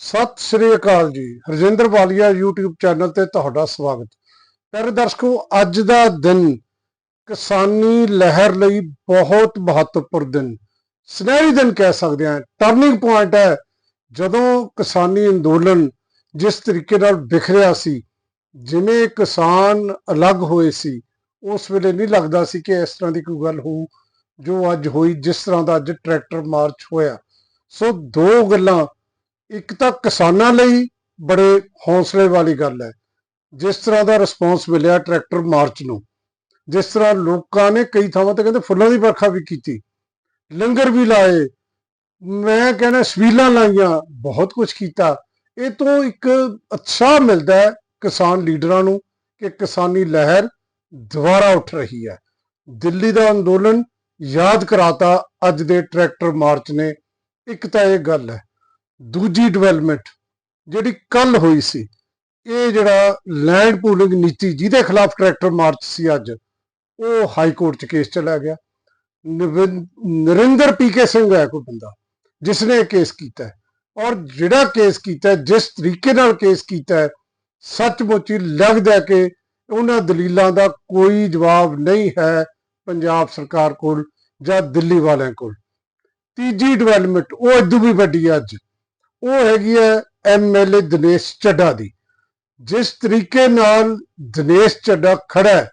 ਸਤਿ ਸ੍ਰੀ ਅਕਾਲ ਜੀ। ਹਰਜਿੰਦਰ ਵਾਲੀਆ YouTube channel ਤੇ ਤੁਹਾਡਾ ਸਵਾਗਤ। ਪਿਆਰੇ ਦਰਸ਼ਕੋ, ਅੱਜ ਦਾ ਦਿਨ ਕਿਸਾਨੀ ਲਹਿਰ ਲਈ ਬਹੁਤ ਮਹੱਤਵਪੂਰਨ ਦਿਨ। ਸੁਨਹਿਰੀ ਦਿਨ ਕਹਿ ਸਕਦੇ ਹਾਂ। ਟਰਨਿੰਗ ਪੁਆਇੰਟ ਹੈ। ਜਦੋਂ ਕਿਸਾਨੀ ਅੰਦੋਲਨ ਜਿਸ ਤਰੀਕੇ ਨਾਲ ਵਿਖਰਿਆ ਸੀ, ਜਿਵੇਂ ਕਿਸਾਨ ਅਲੱਗ ਹੋਏ ਸੀ, ਉਸ ਵੇਲੇ ਨਹੀਂ ਲੱਗਦਾ ਸੀ ਕਿ ਇਸ ਤਰ੍ਹਾਂ ਦੀ ਕੋਈ ਗੱਲ ਹੋਊ, ਜੋ ਅੱਜ ਹੋਈ, ਜਿਸ ਤਰ੍ਹਾਂ ਦਾ ਅੱਜ ਟਰੈਕਟਰ ਮਾਰਚ ਹੋਇਆ। ਸੋ ਦੋ ਗੱਲਾਂ ਇੱਕ ਤਾਂ ਕਿਸਾਨਾਂ ਲਈ ਬੜੇ ਹੌਸਲੇ ਵਾਲੀ ਗੱਲ ਹੈ। ਜਿਸ ਤਰ੍ਹਾਂ ਦਾ ਰਿਸਪੌਂਸ ਮਿਲਿਆ ਟਰੈਕਟਰ ਮਾਰਚ ਨੂੰ, ਜਿਸ ਤਰ੍ਹਾਂ ਲੋਕਾਂ ਨੇ ਕਈ ਥਾਵਾਂ ਤੇ ਕਹਿੰਦੇ ਫੁੱਲਾਂ ਦੀ ਵਰਖਾ ਵੀ ਕੀਤੀ, ਲੰਗਰ ਵੀ ਲਾਏ, ਮੈਂ ਕਹਿੰਦਾ ਸਵੀਲਾਂ ਲਾਈਆਂ, ਬਹੁਤ ਕੁਝ ਕੀਤਾ। ਇਹ ਤੋਂ ਇੱਕ ਉਤਸ਼ਾਹ ਮਿਲਦਾ ਹੈ ਕਿਸਾਨ ਲੀਡਰਾਂ ਨੂੰ ਕਿ ਕਿਸਾਨੀ ਲਹਿਰ ਦੁਬਾਰਾ ਉੱਠ ਰਹੀ ਹੈ। ਦਿੱਲੀ ਦਾ ਅੰਦੋਲਨ ਯਾਦ ਕਰਾਤਾ ਅੱਜ ਦੇ ਟਰੈਕਟਰ ਮਾਰਚ ਨੇ। ਇੱਕ ਤਾਂ ਇਹ ਗੱਲ ਹੈ ਦੂਜੀ ਡਿਵੈਲਪਮੈਂਟ ਜਿਹੜੀ ਕੱਲ ਹੋਈ ਸੀ ਇਹ ਜਿਹੜਾ ਲੈਂਡ ਪੂਲਿੰਗ ਨੀਤੀ ਜਿਹਦੇ ਖਿਲਾਫ ਟਰੈਕਟਰ ਮਾਰਚ ਸੀ ਅੱਜ ਉਹ ਹਾਈ ਕੋਰਟ 'ਚ ਕੇਸ ਚਲਾ ਗਿਆ। ਨਵਿੰ- ਨਰਿੰਦਰ ਪੀਕੇ ਸਿੰਘ ਹੈ ਕੋਈ ਬੰਦਾ ਜਿਸ ਨੇ ਇਹ ਕੇਸ ਕੀਤਾ ਔਰ ਜਿਹੜਾ ਕੇਸ ਕੀਤਾ ਜਿਸ ਤਰੀਕੇ ਨਾਲ ਕੇਸ ਕੀਤਾ ਹੈ, ਸੱਚਮੁੱਚ ਲੱਗਦਾ ਕਿ ਉਹਨਾਂ ਦਲੀਲਾਂ ਦਾ ਕੋਈ ਜਵਾਬ ਨਹੀਂ ਹੈ ਪੰਜਾਬ ਸਰਕਾਰ ਕੋਲ ਜਾਂ ਦਿੱਲੀ ਵਾਲਿਆਂ ਕੋਲ। ਤੀਜੀ ਡਿਵੈਲਪਮੈਂਟ ਉਹ ਇਦੋਂ ਵੀ ਵੱਡੀ ਹੈ ਅੱਜ। ਉਹ ਹੈਗੀ ਹੈ ਐਮਐਲਏ ਦਿਨੇਸ਼ ਚੱਡਾ ਦੀ। ਜਿਸ ਤਰੀਕੇ ਨਾਲ ਦਿਨੇਸ਼ ਚੱਡਾ ਖੜਾ ਹੈ,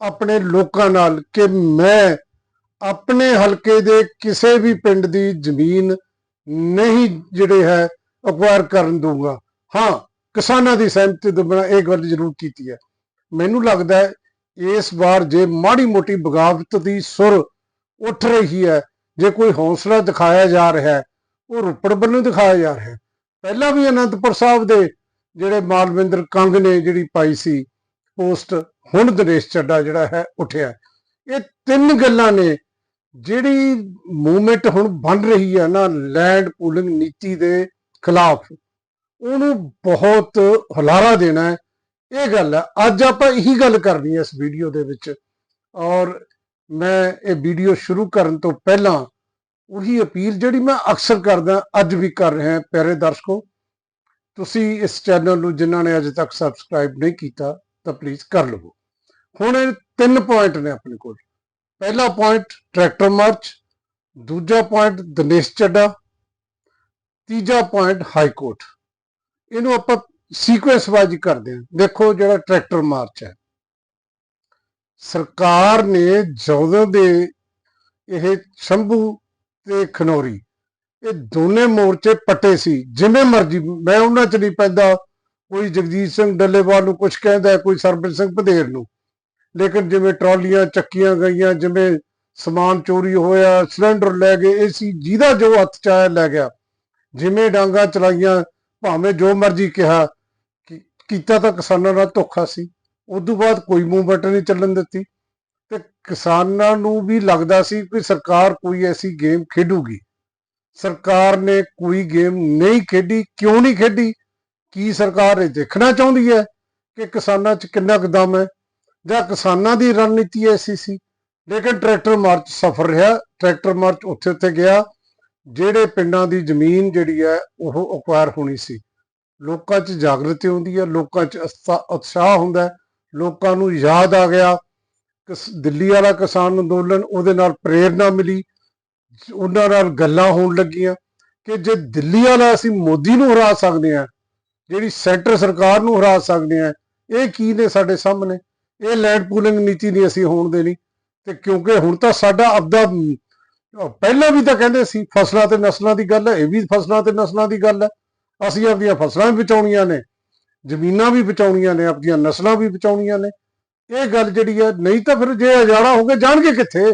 ਆਪਣੇ ਲੋਕਾਂ ਨਾਲ ਕਿ ਮੈਂ ਆਪਣੇ ਹਲਕੇ ਦੇ ਕਿਸੇ ਵੀ ਪਿੰਡ ਦੀ ਜ਼ਮੀਨ ਨਹੀਂ ਜਿਹੜੇ ਹੈ ਅਕਵਾਇਰ ਕਰਨ ਦੂੰਗਾ ਹਾਂ, ਕਿਸਾਨਾਂ ਦੀ ਸਹਿਮਤੀ ਤੋਂ ਬਿਨਾਂ ਇਹ ਗੱਲ ਜ਼ਰੂਰ ਕੀਤੀ ਹੈ। ਮੈਨੂੰ ਲੱਗਦਾ ਹੈ, ਇਸ ਵਾਰ ਜੇ ਮਾੜੀ ਮੋਟੀ ਬਗਾਵਤ ਦੀ ਸੁਰ ਉੱਠ ਰਹੀ ਹੈ, ਜੇ ਕੋਈ ਹੌਸਲਾ ਦਿਖਾਇਆ ਜਾ ਰਿਹਾ ਹੈ ਉਹ ਰੋਪੜ ਵੱਲੋਂ ਦਿਖਾਇਆ ਜਾ ਰਿਹਾ ਪਹਿਲਾਂ ਵੀ ਅਨੰਦਪੁਰ ਸਾਹਿਬ ਦੇ ਜਿਹੜੇ ਮਾਲਵਿੰਦਰ ਕੰਗ ਨੇ ਜਿਹੜੀ ਪਾਈ ਸੀ, ਪੋਸਟ, ਹੁਣ ਦਿਨੇਸ਼ ਚੱਡਾ ਜਿਹੜਾ ਹੈ, ਉੱਠਿਆ ਇਹ ਤਿੰਨ ਗੱਲਾਂ ਨੇ ਜਿਹੜੀ ਮੂਵਮੈਂਟ ਹੁਣ ਬਣ ਰਹੀ ਹੈ ਨਾ, ਲੈਂਡ ਪੂਲਿੰਗ ਨੀਤੀ ਦੇ ਖਿਲਾਫ, ਉਹਨੂੰ ਬਹੁਤ ਹੁਲਾਰਾ ਦੇਣਾ ਹੈ। ਇਹ ਗੱਲ ਹੈ ਅੱਜ ਆਪਾਂ ਇਹੀ ਗੱਲ ਕਰਨੀ ਹੈ ਇਸ ਵੀਡੀਓ ਦੇ ਵਿੱਚ। ਔਰ ਮੈਂ ਇਹ ਵੀਡੀਓ ਸ਼ੁਰੂ ਕਰਨ ਤੋਂ ਪਹਿਲਾਂ ਉਹੀ ਅਪੀਲ ਜਿਹੜੀ ਮੈਂ ਅਕਸਰ ਕਰਦਾ, ਅੱਜ ਵੀ ਕਰ ਰਿਹਾ ਪਿਆਰੇ ਦਰਸ਼ਕੋ। ਤੁਸੀਂ ਇਸ ਚੈਨਲ ਨੂੰ ਜਿਨ੍ਹਾਂ ਨੇ ਅਜੇ ਤੱਕ ਸਬਸਕ੍ਰਾਈਬ ਨਹੀਂ ਕੀਤਾ, ਤਾਂ ਪਲੀਜ਼ ਕਰ ਲਵੋ। ਹੁਣ ਇਹ ਤਿੰਨ ਪੁਆਇੰਟ ਨੇ ਆਪਣੇ ਕੋਲ। ਪਹਿਲਾ ਪੁਆਇੰਟ ਟਰੈਕਟਰ ਮਾਰਚ ਦੂਜਾ ਪੁਆਇੰਟ ਦਿਨੇਸ਼ ਚੱਡਾ, ਤੀਜਾ ਪੁਆਇੰਟ ਹਾਈ ਕੋਰਟ ਇਹਨੂੰ ਆਪਾਂ ਸੀਕੁਐਂਸ ਵਾਈਜ਼ ਕਰਦੇ ਹਾਂ। ਦੇਖੋ ਜਿਹੜਾ ਟਰੈਕਟਰ ਮਾਰਚ ਹੈ। ਸਰਕਾਰ ਨੇ ਜਦੋਂ ਦੇ ਇਹ ਸ਼ੰਭੂ ਤੇ ਖਨੌਰੀ। ਇਹ ਦੋਨੇ ਮੋਰਚੇ ਪੱਟੇ ਸੀ, ਜਿਵੇਂ ਮਰਜ਼ੀ। ਮੈਂ ਉਹਨਾਂ 'ਚ ਨਹੀਂ ਪੈਂਦਾ। ਕੋਈ ਜਗਜੀਤ ਸਿੰਘ ਡੱਲੇਵਾਲ ਨੂੰ ਕੁਝ ਕਹਿੰਦਾ, ਕੋਈ ਸਰਬਜੀਤ ਸਿੰਘ ਪਧੇਰ ਨੂੰ। ਲੇਕਿਨ ਜਿਵੇਂ ਟਰਾਲੀਆਂ ਚੱਕੀਆਂ ਗਈਆਂ, ਜਿਵੇਂ ਸਮਾਨ ਚੋਰੀ ਹੋਇਆ, ਸਿਲੰਡਰ ਲੈ ਗਏ, ਇਹ ਸੀ ਜਿਹਦਾ ਜੋ ਹੱਥ ਚ ਆਇਆ ਲੈ ਗਿਆ। ਜਿਵੇਂ ਡਾਂਗਾ ਚਲਾਈਆਂ, ਭਾਵੇਂ ਜੋ ਮਰਜ਼ੀ ਕਿਹਾ, ਕੀ- ਕੀਤਾ ਤਾਂ ਕਿਸਾਨਾਂ ਨਾਲ ਧੋਖਾ ਸੀ। ਉਦੋਂ ਬਾਅਦ ਕੋਈ ਮੂਵਮੈਂਟ ਨਹੀਂ ਚੱਲਣ ਦਿੱਤੀ। ਕਿਸਾਨਾਂ ਨੂੰ ਵੀ ਲੱਗਦਾ ਸੀ ਕਿ ਸਰਕਾਰ ਕੋਈ ਐਸੀ ਗੇਮ ਖੇਡੂਗੀ। ਸਰਕਾਰ ਨੇ ਕੋਈ ਗੇਮ ਨਹੀਂ ਖੇਡੀ, ਕਿਉਂ ਨਹੀਂ ਖੇਡੀ? ਕੀ ਸਰਕਾਰ ਇਹ ਦੇਖਣਾ ਚਾਹੁੰਦੀ ਹੈ ਕਿ ਕਿਸਾਨਾਂ 'ਚ ਕਿੰਨਾ ਕੁ ਦਮ ਹੈ? ਜਾਂ ਕਿਸਾਨਾਂ ਦੀ ਰਣਨੀਤੀ ਐਸੀ ਸੀ? ਲੇਕਿਨ ਟਰੈਕਟਰ ਮਾਰਚ ਸਫਲ ਰਿਹਾ। ਟਰੈਕਟਰ ਮਾਰਚ ਉੱਥੇ ਉੱਥੇ ਗਿਆ। ਜਿਹੜੇ ਪਿੰਡਾਂ ਦੀ ਜ਼ਮੀਨ ਜਿਹੜੀ ਹੈ, ਉਹ ਅਕਵਾਇਰ ਹੋਣੀ ਸੀ। ਲੋਕਾਂ 'ਚ ਜਾਗਰਤੀ ਹੁੰਦੀ ਹੈ। ਲੋਕਾਂ 'ਚ ਉਤਸ਼ਾਹ ਹੁੰਦਾ ਲੋਕਾਂ ਨੂੰ ਯਾਦ ਆ ਗਿਆ। ਦਿੱਲੀ ਵਾਲਾ ਕਿਸਾਨ ਅੰਦੋਲਨ ਉਹਦੇ ਨਾਲ ਪ੍ਰੇਰਣਾ ਮਿਲੀ, ਉਹਨਾਂ ਨਾਲ ਗੱਲਾਂ ਹੋਣ ਲੱਗੀਆਂ ਕਿ ਜੇ ਦਿੱਲੀ ਵਾਲਾ ਅਸੀਂ ਮੋਦੀ ਨੂੰ ਹਰਾ ਸਕਦੇ ਹਾਂ, ਜਿਹੜੀ ਸੈਂਟਰ ਸਰਕਾਰ ਨੂੰ ਹਰਾ ਸਕਦੇ ਹਾਂ, ਇਹ ਕੀ ਨੇ ਸਾਡੇ ਸਾਹਮਣੇ? ਇਹ ਲੈਂਡ ਪੂਲਿੰਗ ਨੀਤੀ ਨਹੀਂ ਅਸੀਂ ਹੋਣ ਦੇਣੀ ਤੇ ਕਿਉਂਕਿ ਹੁਣ ਤਾਂ ਸਾਡਾ ਆਪਦਾ ਪਹਿਲਾਂ ਵੀ ਤਾਂ ਕਹਿੰਦੇ ਸੀ, ਫਸਲਾਂ ਤੇ ਨਸਲਾਂ ਦੀ ਗੱਲ ਹੈ, ਇਹ ਵੀ ਫਸਲਾਂ ਤੇ ਨਸਲਾਂ ਦੀ ਗੱਲ ਹੈ, ਅਸੀਂ ਆਪਦੀਆਂ ਫਸਲਾਂ ਵੀ ਬਚਾਉਣੀਆਂ ਨੇ, ਜ਼ਮੀਨਾਂ ਵੀ ਬਚਾਉਣੀਆਂ ਨੇ, ਆਪਦੀਆਂ ਨਸਲਾਂ ਵੀ ਬਚਾਉਣੀਆਂ ਨੇ ਇਹ ਗੱਲ ਜਿਹੜੀ ਹੈ ਨਹੀਂ ਤਾਂ ਫਿਰ ਜੇ ਅਜਾੜਾ ਹੋ ਗਏ ਜਾਣਗੇ ਕਿੱਥੇ?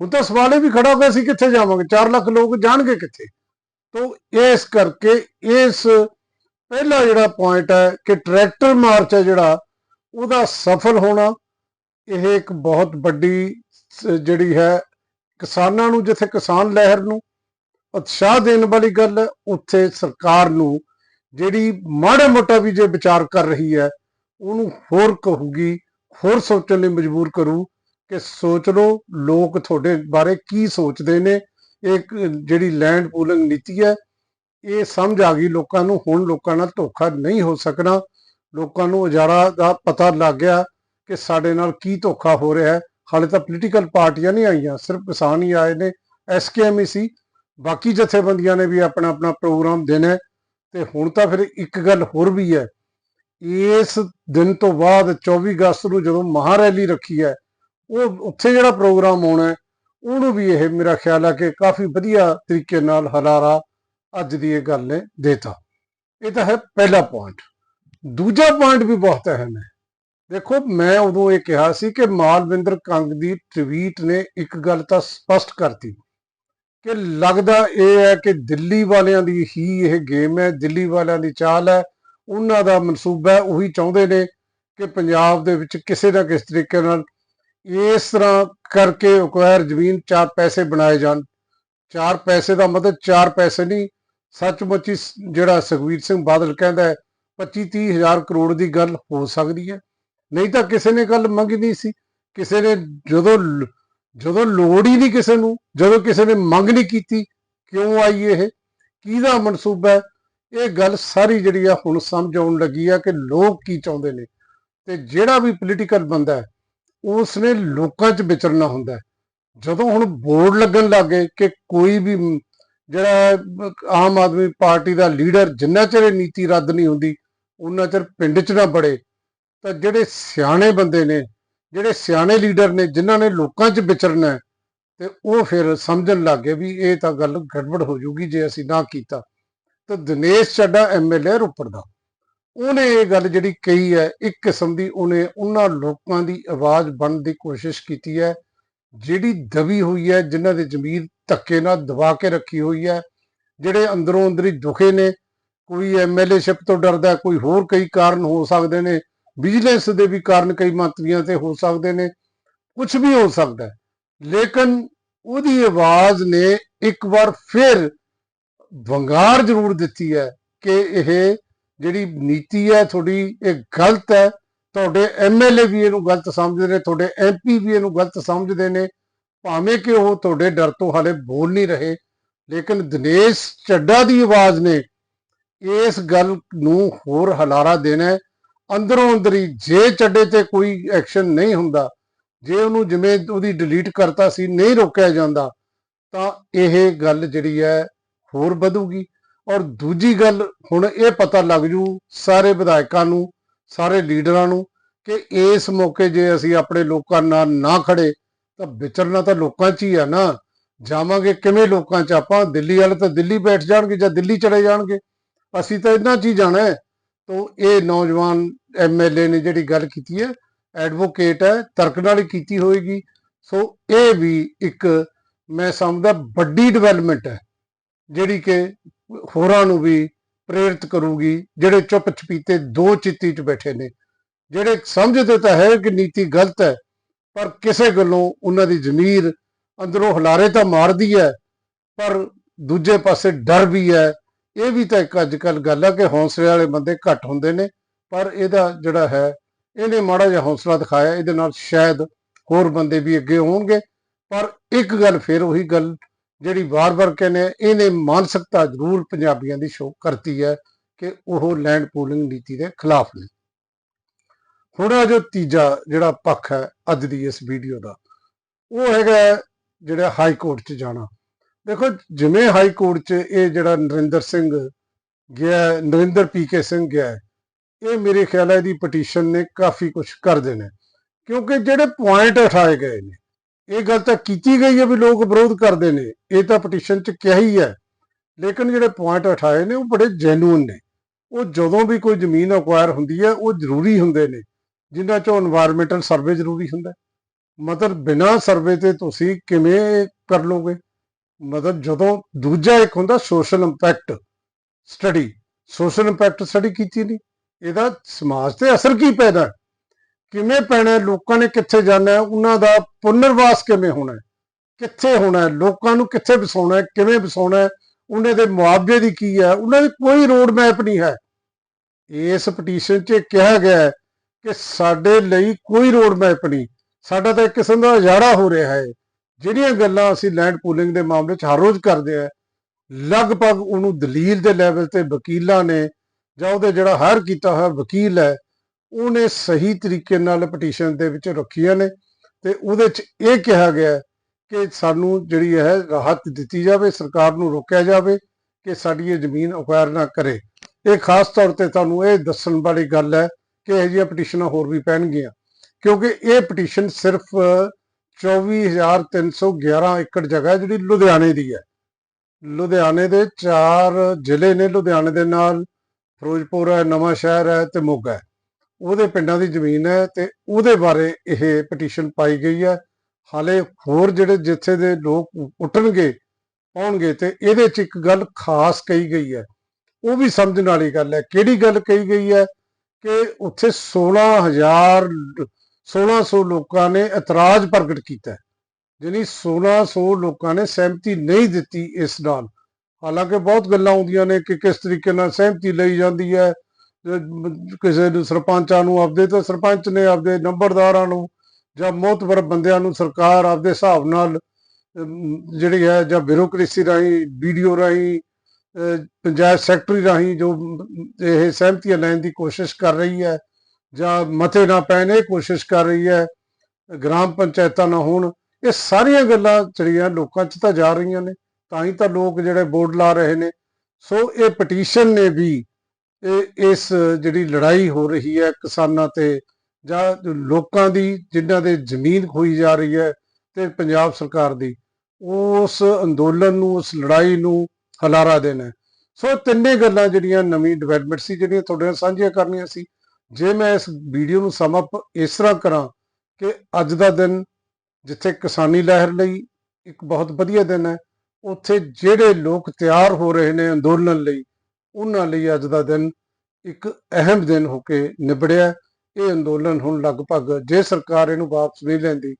ਹੁਣ ਤਾਂ ਸਵਾਲ ਇਹ ਵੀ ਖੜਾ ਹੋ ਗਿਆ ਅਸੀਂ ਕਿੱਥੇ ਜਾਵਾਂਗੇ? 4 ਲੱਖ ਲੋਕ ਜਾਣਗੇ ਕਿੱਥੇ? ਤੋਂ ਇਸ ਕਰਕੇ ਇਸ ਪਹਿਲਾ ਜਿਹੜਾ ਪੁਆਇੰਟ ਹੈ ਕਿ ਟਰੈਕਟਰ ਮਾਰਚ ਹੈ ਜਿਹੜਾ, ਉਹਦਾ ਸਫਲ ਹੋਣਾ, ਇਹ ਇੱਕ ਬਹੁਤ ਵੱਡੀ ਜਿਹੜੀ ਹੈ, ਕਿਸਾਨਾਂ ਨੂੰ, ਜਿੱਥੇ ਕਿਸਾਨ ਲਹਿਰ ਨੂੰ ਉਤਸ਼ਾਹ ਦੇਣ ਵਾਲੀ ਗੱਲ ਹੈ, ਉੱਥੇ ਸਰਕਾਰ ਨੂੰ ਜਿਹੜੀ ਮਾੜਾ ਮੋਟਾ ਵੀ ਜੇ ਵਿਚਾਰ ਕਰ ਰਹੀ ਹੈ, ਉਹਨੂੰ ਹੋਰ ਕਹੂਗੀ ਹੋਰ ਸੋਚਣ ਲਈ ਮਜਬੂਰ ਕਰੂ ਕਿ ਸੋਚ ਲਓ, ਲੋਕ ਤੁਹਾਡੇ ਬਾਰੇ ਕੀ ਸੋਚਦੇ ਨੇ ਇੱਕ ਜਿਹੜੀ ਲੈਂਡ ਪੂਲਿੰਗ ਨੀਤੀ ਹੈ, ਇਹ ਸਮਝ ਆ ਗਈ ਲੋਕਾਂ ਨੂੰ, ਹੁਣ ਲੋਕਾਂ ਨਾਲ ਧੋਖਾ ਨਹੀਂ ਹੋ ਸਕਣਾ, ਲੋਕਾਂ ਨੂੰ ਉਜਾੜਾ ਦਾ ਪਤਾ ਲੱਗ ਗਿਆ ਕਿ ਸਾਡੇ ਨਾਲ ਕੀ ਧੋਖਾ ਹੋ ਰਿਹਾ ਹੈ। ਹਾਲੇ ਤਾਂ ਪੋਲੀਟੀਕਲ ਪਾਰਟੀਆਂ ਨਹੀਂ ਆਈਆਂ, ਸਿਰਫ ਕਿਸਾਨ ਹੀ ਆਏ ਨੇ ਐਸਕੇਐਮ ਹੀ ਸੀ। ਬਾਕੀ ਜਥੇਬੰਦੀਆਂ ਨੇ ਵੀ ਆਪਣਾ ਆਪਣਾ ਪ੍ਰੋਗਰਾਮ ਦੇਣਾ ਹੈ ਤੇ ਹੁਣ ਤਾਂ ਫਿਰ ਇੱਕ ਗੱਲ ਹੋਰ ਵੀ ਹੈ ਇਸ ਦਿਨ ਤੋਂ ਬਾਅਦ 24 ਅਗਸਤ ਨੂੰ ਜਦੋਂ ਮਹਾ ਰੈਲੀ ਰੱਖੀ ਹੈ, ਉਹ ਉੱਥੇ ਜਿਹੜਾ ਪ੍ਰੋਗਰਾਮ ਹੋਣਾ ਉਹਨੂੰ ਵੀ ਇਹ ਮੇਰਾ ਖਿਆਲ ਹੈ ਕਿ ਕਾਫੀ ਵਧੀਆ ਤਰੀਕੇ ਨਾਲ ਹਲਾਰਾ ਅੱਜ ਦੀ ਇਹ ਗੱਲ ਨੇ ਦੇਤਾ। ਇਹ ਤਾਂ ਹੈ ਪਹਿਲਾ ਪੁਆਇੰਟ ਦੂਜਾ ਪੁਆਇੰਟ ਵੀ ਬਹੁਤ ਅਹਿਮ ਹੈ। ਦੇਖੋ, ਮੈਂ ਉਦੋਂ ਇਹ ਕਿਹਾ ਸੀ ਕਿ ਮਾਲਵਿੰਦਰ ਕੰਗ ਦੀ ਟਵੀਟ ਨੇ ਇੱਕ ਗੱਲ ਤਾਂ ਸਪਸ਼ਟ ਕਰਤੀ ਕਿ ਲੱਗਦਾ ਇਹ ਹੈ ਕਿ ਦਿੱਲੀ ਵਾਲਿਆਂ ਦੀ ਹੀ ਇਹ ਗੇਮ ਹੈ, ਦਿੱਲੀ ਵਾਲਿਆਂ ਦੀ ਚਾਲ ਹੈ ਉਹਨਾਂ ਦਾ ਮਨਸੂਬਾ ਹੈ ਉਹੀ ਚਾਹੁੰਦੇ ਨੇ ਕਿ ਪੰਜਾਬ ਦੇ ਵਿੱਚ ਕਿਸੇ ਨਾ ਕਿਸੇ ਤਰੀਕੇ ਨਾਲ ਇਸ ਤਰ੍ਹਾਂ ਕਰਕੇ ਅਕਵਾਇਰ ਜ਼ਮੀਨ ਚਾਰ ਪੈਸੇ ਬਣਾਏ ਜਾਣ। ਚਾਰ ਪੈਸੇ ਦਾ ਮਤਲਬ ਚਾਰ ਪੈਸੇ ਨਹੀਂ, ਸੱਚਮੁੱਚ ਹੀ ਜਿਹੜਾ ਸੁਖਵੀਰ ਸਿੰਘ ਬਾਦਲ ਕਹਿੰਦਾ ਹੈ 25 30 ਹਜ਼ਾਰ ਕਰੋੜ ਦੀ ਗੱਲ ਹੋ ਸਕਦੀ ਹੈ। ਨਹੀਂ ਤਾਂ ਕਿਸੇ ਨੇ ਗੱਲ ਮੰਗੀ ਨਹੀਂ ਸੀ। ਕਿਸੇ ਨੇ ਜਦੋਂ ਜਦੋਂ ਲੋੜ ਹੀ ਨਹੀਂ ਕਿਸੇ ਨੂੰ, ਜਦੋਂ ਕਿਸੇ ਨੇ ਮੰਗ ਨਹੀਂ ਕੀਤੀ, ਕਿਉਂ ਆਈ ਇਹ? ਕਿਹਦਾ ਮਨਸੂਬਾ ਹੈ? ਇਹ ਗੱਲ ਸਾਰੀ ਜਿਹੜੀ ਆ ਹੁਣ ਸਮਝ ਆਉਣ ਲੱਗੀ ਆ ਕਿ ਲੋਕ ਕੀ ਚਾਹੁੰਦੇ ਨੇ। ਤੇ ਜਿਹੜਾ ਵੀ ਪੋਲੀਟੀਕਲ ਬੰਦਾ ਹੈ ਉਸ ਨੇ ਲੋਕਾਂ 'ਚ ਵਿਚਰਨਾ ਹੁੰਦਾ ਜਦੋਂ ਹੁਣ ਬੋਰਡ ਲੱਗਣ ਲੱਗੇ ਕਿ ਕੋਈ ਵੀ ਜਿਹੜਾ ਆਮ ਆਦਮੀ ਪਾਰਟੀ ਦਾ ਲੀਡਰ ਜਿੰਨਾ ਚਿਰ ਇਹ ਨੀਤੀ ਰੱਦ ਨਹੀਂ ਹੁੰਦੀ ਉਹਨਾਂ ਚਿਰ ਪਿੰਡ 'ਚ ਨਾ ਬੜੇ, ਤਾਂ ਜਿਹੜੇ ਸਿਆਣੇ ਬੰਦੇ ਨੇ, ਜਿਹੜੇ ਸਿਆਣੇ ਲੀਡਰ ਨੇ, ਜਿਨ੍ਹਾਂ ਨੇ ਲੋਕਾਂ 'ਚ ਵਿਚਰਨਾ ਤੇ ਉਹ ਫਿਰ ਸਮਝਣ ਲੱਗੇ ਵੀ ਇਹ ਤਾਂ ਗੱਲ ਗੜਬੜ ਹੋ ਜੂਗੀ ਜੇ ਅਸੀਂ ਨਾ ਕੀਤਾ। ਤਾਂ ਦਿਨੇਸ਼ ਚੱਡਾ ਐਮਐਲਏ ਰੋਪੜ ਦਾ। ਉਹਨੇ ਇਹ ਗੱਲ ਜਿਹੜੀ ਕਹੀ ਹੈ, ਇੱਕ ਕਿਸਮ ਦੀ ਉਹਨੇ ਉਹਨਾਂ ਲੋਕਾਂ ਦੀ ਆਵਾਜ਼ ਬਣਨ ਦੀ ਕੋਸ਼ਿਸ਼ ਕੀਤੀ ਹੈ, ਜਿਹੜੀ ਦਬੀ ਹੋਈ ਹੈ, ਜਿਨ੍ਹਾਂ ਦੇ ਜ਼ਮੀਰ ਧੱਕੇ ਨਾਲ ਦਬਾ ਕੇ ਰੱਖੀ ਹੋਈ ਹੈ, ਜਿਹੜੇ ਅੰਦਰੋਂ ਅੰਦਰੀ ਦੁਖੇ ਨੇ, ਕੋਈ ਐਮਐਲਏ ਸ਼ਿਪ ਤੋਂ ਡਰਦਾ, ਕੋਈ ਹੋਰ ਕਈ ਕਾਰਨ ਹੋ ਸਕਦੇ ਨੇ, ਵਿਜੀਲੈਂਸ ਦੇ ਵੀ ਕਾਰਨ ਕਈ ਮੰਤਰੀਆਂ ਤੇ ਹੋ ਸਕਦੇ ਨੇ ਕੁਝ ਵੀ ਹੋ ਸਕਦਾ ਲੇਕਿਨ ਉਹਦੀ ਆਵਾਜ਼ ਨੇ ਇੱਕ ਵਾਰ ਫਿਰ ਵੰਗਾਰ ਜ਼ਰੂਰ ਦਿੱਤੀ ਹੈ ਕਿ ਇਹ ਜਿਹੜੀ ਨੀਤੀ ਹੈ, ਤੁਹਾਡੀ ਇਹ ਗਲਤ ਹੈ ਤੁਹਾਡੇ ਐਮਐਲਏ ਵੀ ਇਹਨੂੰ ਗਲਤ ਸਮਝਦੇ ਨੇ, ਤੁਹਾਡੇ ਐਮਪੀ ਵੀ ਇਹਨੂੰ ਗਲਤ ਸਮਝਦੇ ਨੇ ਭਾਵੇਂ ਕਿ ਉਹ ਤੁਹਾਡੇ ਡਰ ਤੋਂ ਹਾਲੇ ਬੋਲ ਨਹੀਂ ਰਹੇ, ਲੇਕਿਨ ਦਿਨੇਸ਼ ਚੱਡਾ ਦੀ ਆਵਾਜ਼ ਨੇ ਇਸ ਗੱਲ ਨੂੰ ਹੋਰ ਹਲਾਰਾ ਦੇਣਾ ਹੈ। ਅੰਦਰੋਂ ਅੰਦਰੀ ਜੇ ਚੱਡੇ ਤੇ ਕੋਈ ਐਕਸ਼ਨ ਨਹੀਂ ਹੁੰਦਾ, ਜੇ ਉਹਨੂੰ ਜਿਵੇਂ ਉਹਦੀ ਡਿਲੀਟ ਕਰਤਾ ਸੀ, ਨਹੀਂ ਰੋਕਿਆ ਜਾਂਦਾ, ਤਾਂ ਇਹ ਗੱਲ ਜਿਹੜੀ ਹੈ ਹੋਰ ਵਧੂਗੀ। ਔਰ ਦੂਜੀ ਗੱਲ, ਹੁਣ ਇਹ ਪਤਾ ਲੱਗ ਜੂ ਸਾਰੇ ਵਿਧਾਇਕਾਂ ਨੂੰ, ਸਾਰੇ ਲੀਡਰਾਂ ਨੂੰ ਕਿ ਇਸ ਮੌਕੇ ਜੇ ਅਸੀਂ ਆਪਣੇ ਲੋਕਾਂ ਨਾਲ ਨਾ ਖੜੇ, ਤਾਂ ਵਿਚਰਨਾ ਤਾਂ ਲੋਕਾਂ 'ਚ ਹੀ ਆ ਨਾ। ਜਾਵਾਂਗੇ ਕਿਵੇਂ ਲੋਕਾਂ 'ਚ? ਆਪਾਂ ਦਿੱਲੀ ਵਾਲੇ ਤਾਂ ਦਿੱਲੀ ਬੈਠ ਜਾਣਗੇ ਜਾਂ ਦਿੱਲੀ ਚਲੇ ਜਾਣਗੇ। ਅਸੀਂ ਤਾਂ ਇਹਨਾਂ 'ਚ ਹੀ ਜਾਣਾ ਹੈ। ਤੋਂ ਇਹ ਨੌਜਵਾਨ ਐਮਐਲਏ ਨੇ ਜਿਹੜੀ ਗੱਲ ਕੀਤੀ ਹੈ, ਐਡਵੋਕੇਟ ਹੈ, ਤਰਕ ਨਾਲ ਹੀ ਕੀਤੀ ਹੋਏਗੀ। ਸੋ ਇਹ ਵੀ ਇੱਕ ਮੈਂ ਸਮਝਦਾ ਵੱਡੀ ਡਿਵੈਲਪਮੈਂਟ ਹੈ। ਜਿਹੜੀ ਕਿ ਹੋਰਾਂ ਨੂੰ ਵੀ ਪ੍ਰੇਰਿਤ ਕਰੂਗੀ, ਜਿਹੜੇ ਚੁੱਪ ਚਪੀਤੇ ਦੋ ਚਿੱਤੀ 'ਚ ਬੈਠੇ ਨੇ। ਜਿਹੜੇ ਸਮਝਦੇ ਤਾਂ ਹੈ ਕਿ ਨੀਤੀ ਗਲਤ ਹੈ, ਪਰ ਕਿਸੇ ਗੱਲੋਂ ਉਹਨਾਂ ਦੀ ਜ਼ਮੀਰ ਅੰਦਰੋਂ ਹਲਾਰੇ ਤਾਂ ਮਾਰਦੀ ਹੈ, ਪਰ ਦੂਜੇ ਪਾਸੇ ਡਰ ਵੀ ਹੈ। ਇਹ ਵੀ ਤਾਂ ਇੱਕ ਅੱਜ ਕੱਲ ਗੱਲ ਹੈ ਕਿ ਹੌਸਲੇ ਵਾਲੇ ਬੰਦੇ ਘੱਟ ਹੁੰਦੇ ਨੇ, ਪਰ ਇਹਦਾ ਜਿਹੜਾ ਹੈ, ਇਹਨੇ ਮਾੜਾ ਜਿਹਾ ਹੌਸਲਾ ਦਿਖਾਇਆ, ਇਹਦੇ ਨਾਲ ਸ਼ਾਇਦ ਹੋਰ ਬੰਦੇ ਵੀ ਅੱਗੇ ਹੋਣਗੇ। ਪਰ ਇੱਕ ਗੱਲ ਫਿਰ ਉਹੀ ਗੱਲ ਜਿਹੜੀ ਵਾਰ-ਵਾਰ ਕਹਿੰਦੇ ਇਹਨੇ ਮਾਨਸਿਕਤਾ ਜ਼ਰੂਰ ਪੰਜਾਬੀਆਂ ਦੀ ਸ਼ੋਅ ਕਰਤੀ ਹੈ ਕਿ ਉਹ ਲੈਂਡ ਪੂਲਿੰਗ ਨੀਤੀ ਦੇ ਖਿਲਾਫ ਨੇ। ਹੁਣ ਆ ਜੋ ਤੀਜਾ ਜਿਹੜਾ ਪੱਖ ਹੈ ਅੱਜ ਦੀ ਇਸ ਵੀਡੀਓ ਦਾ ਉਹ ਹੈਗਾ ਜਿਹੜਾ ਹਾਈ ਕੋਰਟ 'ਚ ਜਾਣਾ। ਦੇਖੋ ਜਿਵੇਂ ਹਾਈ ਕੋਰਟ 'ਚ ਇਹ ਜਿਹੜਾ ਨਰਿੰਦਰ ਸਿੰਘ ਗਿਆ ਹੈ, ਨਰਿੰਦਰ ਪੀਕੇ ਸਿੰਘ ਗਿਆ ਇਹ ਮੇਰੇ ਖਿਆਲ ਹੈ ਇਹਦੀ ਪਟੀਸ਼ਨ ਨੇ ਕਾਫੀ ਕੁਝ ਕਰ ਦੇਣਾ ਕਿਉਂਕਿ ਜਿਹੜੇ ਪੁਆਇੰਟ ਉਠਾਏ ਗਏ ਨੇ ਇਹ ਗੱਲ ਤਾਂ ਕੀਤੀ ਗਈ ਹੈ ਵੀ ਲੋਕ ਵਿਰੋਧ ਕਰਦੇ ਨੇ। ਇਹ ਤਾਂ ਪਟੀਸ਼ਨ 'ਚ ਕਿਹਾ ਹੀ ਹੈ। ਲੇਕਿਨ ਜਿਹੜੇ ਪੁਆਇੰਟ ਉਠਾਏ ਨੇ, ਉਹ ਬੜੇ ਜੈਨੂਨ ਨੇ। ਉਹ ਜਦੋਂ ਵੀ ਕੋਈ ਜ਼ਮੀਨ ਅਕਵਾਇਰ ਹੁੰਦੀ ਹੈ, ਉਹ ਜ਼ਰੂਰੀ ਹੁੰਦੇ ਨੇ। ਜਿਨ੍ਹਾਂ 'ਚੋਂ এনवायरमेंटਲ ਸਰਵੇ ਜ਼ਰੂਰੀ ਹੁੰਦਾ ਮਤਲਬ ਬਿਨਾ ਸਰਵੇ ਤੇ ਤੁਸੀਂ ਕਿਵੇਂ ਕਰ ਲੋਗੇ ਮਤਲਬ ਜਦੋਂ ਦੂਜਾ ਇੱਕ ਹੁੰਦਾ social impact study social impact study ਕੀਤੀ ਨਹੀਂ। ਇਹਦਾ ਸਮਾਜ ਤੇ ਅਸਰ ਕੀ ਪੈਦਾ ਕਿਵੇਂ ਪੈਣਾ ਲੋਕਾਂ ਨੇ ਕਿੱਥੇ ਜਾਣਾ ਉਹਨਾਂ ਦਾ ਪੁਨਰਵਾਸ ਕਿਵੇਂ ਹੋਣਾ ਕਿੱਥੇ ਹੋਣਾ ਲੋਕਾਂ ਨੂੰ ਕਿੱਥੇ ਵਸਾਉਣਾ ਕਿਵੇਂ ਵਸਾਉਣਾ ਉਹਨਾਂ ਦੇ ਮੁਆਵਜ਼ੇ ਦੀ ਕੀ ਹੈ, ਉਹਨਾਂ ਦੀ ਕੋਈ ਰੋਡ ਮੈਪ ਨਹੀਂ ਹੈ। ਇਸ ਪਟੀਸ਼ਨ 'ਚ ਕਿਹਾ ਗਿਆ ਹੈ ਕਿ ਸਾਡੇ ਲਈ ਕੋਈ ਰੋਡ ਮੈਪ ਨਹੀਂ, ਸਾਡਾ ਤਾਂ ਇੱਕ ਕਿਸਮ ਦਾ ਉਜਾੜਾ ਹੋ ਰਿਹਾ ਹੈ, ਜਿਹੜੀਆਂ ਗੱਲਾਂ ਅਸੀਂ ਲੈਂਡ ਪੂਲਿੰਗ ਦੇ ਮਾਮਲੇ 'ਚ ਹਰ ਰੋਜ਼ ਕਰਦੇ ਆ ਲਗਭਗ ਉਹਨੂੰ ਦਲੀਲ ਦੇ ਲੈਵਲ ਤੇ ਵਕੀਲਾਂ ਨੇ ਜਾਂ ਉਹਦੇ ਜਿਹੜਾ ਹਾਇਰ ਕੀਤਾ ਹੋਇਆ ਵਕੀਲ ਹੈ ਉਹਨੇ ਸਹੀ ਤਰੀਕੇ ਨਾਲ ਪਟੀਸ਼ਨ ਦੇ ਵਿੱਚ ਰੱਖੀਆਂ ਨੇ ਤੇ ਉਹਦੇ 'ਚ ਇਹ ਕਿਹਾ ਗਿਆ ਕਿ ਸਾਨੂੰ ਜਿਹੜੀ ਹੈ ਰਾਹਤ ਦਿੱਤੀ ਜਾਵੇ, ਸਰਕਾਰ ਨੂੰ ਰੋਕਿਆ ਜਾਵੇ ਕਿ ਸਾਡੀ ਇਹ ਜ਼ਮੀਨ ਅਕਵਾਇਰ ਨਾ ਕਰੇ। ਇਹ ਖਾਸ ਤੌਰ ਤੇ ਤੁਹਾਨੂੰ ਇਹ ਦੱਸਣ ਵਾਲੀ ਗੱਲ ਹੈ ਕਿ ਇਹ ਜਿਹੀਆਂ ਪਟੀਸ਼ਨਾਂ ਹੋਰ ਵੀ ਪੈਣਗੀਆਂ। ਕਿਉਂਕਿ ਇਹ ਪਟੀਸ਼ਨ ਸਿਰਫ 24311 ਏਕੜ ਜਗ੍ਹਾ ਜਿਹੜੀ ਲੁਧਿਆਣੇ ਦੀ ਹੈ। ਲੁਧਿਆਣੇ ਦੇ ਚਾਰ ਜ਼ਿਲ੍ਹੇ ਨੇ, ਲੁਧਿਆਣੇ ਦੇ ਨਾਲ ਫਿਰੋਜ਼ਪੁਰ ਹੈ ਨਵਾਂ ਸ਼ਹਿਰ ਹੈ ਤੇ ਮੋਗਾ ਹੈ। ਉਹਦੇ ਪਿੰਡਾਂ ਦੀ ਜ਼ਮੀਨ ਹੈ ਤੇ ਉਹਦੇ ਬਾਰੇ ਇਹ ਪਟੀਸ਼ਨ ਪਾਈ ਗਈ ਹੈ। ਹਾਲੇ ਹੋਰ ਜਿਹੜੇ ਜਿੱਥੇ ਦੇ ਲੋਕ ਉੱਠਣਗੇ, ਆਉਣਗੇ ਤੇ ਇਹਦੇ 'ਚ ਇੱਕ ਗੱਲ ਖਾਸ ਕਹੀ ਗਈ ਹੈ। ਉਹ ਵੀ ਸਮਝਣ ਵਾਲੀ ਗੱਲ ਹੈ। ਕਿਹੜੀ ਗੱਲ ਕਹੀ ਗਈ ਹੈ ਕਿ ਉੱਥੇ 16000 1600 ਲੋਕਾਂ ਨੇ ਇਤਰਾਜ਼ ਪ੍ਰਗਟ ਕੀਤਾ ਹੈ। ਯਾਨੀ 1600 ਲੋਕਾਂ ਨੇ ਸਹਿਮਤੀ ਨਹੀਂ ਦਿੱਤੀ ਇਸ ਨਾਲ। ਹਾਲਾਂਕਿ ਬਹੁਤ ਗੱਲਾਂ ਆਉਂਦੀਆਂ ਨੇ ਕਿ ਕਿਸ ਤਰੀਕੇ ਨਾਲ ਸਹਿਮਤੀ ਲਈ ਜਾਂਦੀ ਹੈ। ਕਿਸੇ ਨੂੰ ਸਰਪੰਚਾਂ ਨੂੰ ਆਪਦੇ ਤਾਂ ਸਰਪੰਚ ਨੇ ਆਪਦੇ ਨੰਬਰਦਾਰਾਂ ਨੂੰ ਜਾਂ ਮੋਤਬਰ ਬੰਦਿਆਂ ਨੂੰ ਸਰਕਾਰ ਆਪਦੇ ਹਿਸਾਬ ਨਾਲ ਜਿਹੜੀ ਹੈ ਜਾਂ ਬਿਊਰੋਕ੍ਰੇਸੀ ਰਾਹੀਂ ਵੀਡੀਓ ਰਾਹੀਂ ਪੰਚਾਇਤ ਸੈਕਟਰੀ ਰਾਹੀਂ ਜੋ ਇਹ ਸਹਿਮਤੀਆਂ ਲੈਣ ਦੀ ਕੋਸ਼ਿਸ਼ ਕਰ ਰਹੀ ਹੈ ਜਾਂ ਮਤੇ ਨਾ ਪੈਣ ਇਹ ਕੋਸ਼ਿਸ਼ ਕਰ ਰਹੀ ਹੈ, ਗ੍ਰਾਮ ਪੰਚਾਇਤਾਂ ਨਾ ਹੋਣ, ਇਹ ਸਾਰੀਆਂ ਗੱਲਾਂ ਜਿਹੜੀਆਂ ਲੋਕਾਂ 'ਚ ਤਾਂ ਜਾ ਰਹੀਆਂ ਨੇ, ਤਾਂ ਹੀ ਤਾਂ ਲੋਕ ਜਿਹੜੇ ਬੋਰਡ ਲਾ ਰਹੇ ਨੇ। ਸੋ ਇਹ ਪਟੀਸ਼ਨ ਨੇ ਵੀ ਇਹ, ਇਸ ਜਿਹੜੀ ਲੜਾਈ ਹੋ ਰਹੀ ਹੈ ਕਿਸਾਨਾਂ ਤੇ, ਜਾਂ ਲੋਕਾਂ ਦੀ ਜਿਨ੍ਹਾਂ ਦੇ ਜ਼ਮੀਨ ਖੋਈ ਜਾ ਰਹੀ ਹੈ ਤੇ ਪੰਜਾਬ ਸਰਕਾਰ ਦੀ, ਉਸ ਅੰਦੋਲਨ ਨੂੰ, ਉਸ ਲੜਾਈ ਨੂੰ ਹਲਾਰਾ ਦੇਣਾ ਸੋ ਤਿੰਨੇ ਗੱਲਾਂ ਜਿਹੜੀਆਂ ਨਵੀਂ ਡਿਵੈਲਪਮੈਂਟ ਸੀ, ਜਿਹੜੀਆਂ ਤੁਹਾਡੇ ਨਾਲ ਸਾਂਝੀਆਂ ਕਰਨੀਆਂ ਸੀ, ਜੇ ਮੈਂ ਇਸ ਵੀਡੀਓ ਨੂੰ ਸਮ ਇਸ ਤਰ੍ਹਾਂ ਕਰਾਂ ਕਿ ਅੱਜ ਦਾ ਦਿਨ ਜਿੱਥੇ ਕਿਸਾਨੀ ਲਹਿਰ ਲਈ ਇੱਕ ਬਹੁਤ ਵਧੀਆ ਦਿਨ ਹੈ, ਉੱਥੇ ਜਿਹੜੇ ਲੋਕ ਤਿਆਰ ਹੋ ਰਹੇ ਨੇ ਅੰਦੋਲਨ ਲਈ ਉਹਨਾਂ ਲਈ ਅੱਜ ਦਾ ਦਿਨ ਇੱਕ ਅਹਿਮ ਦਿਨ ਹੋ ਕੇ ਨਿਬੜਿਆ ਇਹ ਅੰਦੋਲਨ ਹੁਣ ਲਗਭਗ ਜੇ ਸਰਕਾਰ ਇਹਨੂੰ ਵਾਪਸ ਨਹੀਂ ਲੈਂਦੀ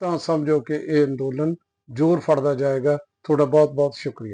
ਤਾਂ ਸਮਝੋ ਕਿ ਇਹ ਅੰਦੋਲਨ ਜ਼ੋਰ ਫੜਦਾ ਜਾਏਗਾ। ਤੁਹਾਡਾ ਬਹੁਤ ਬਹੁਤ ਸ਼ੁਕਰੀਆ।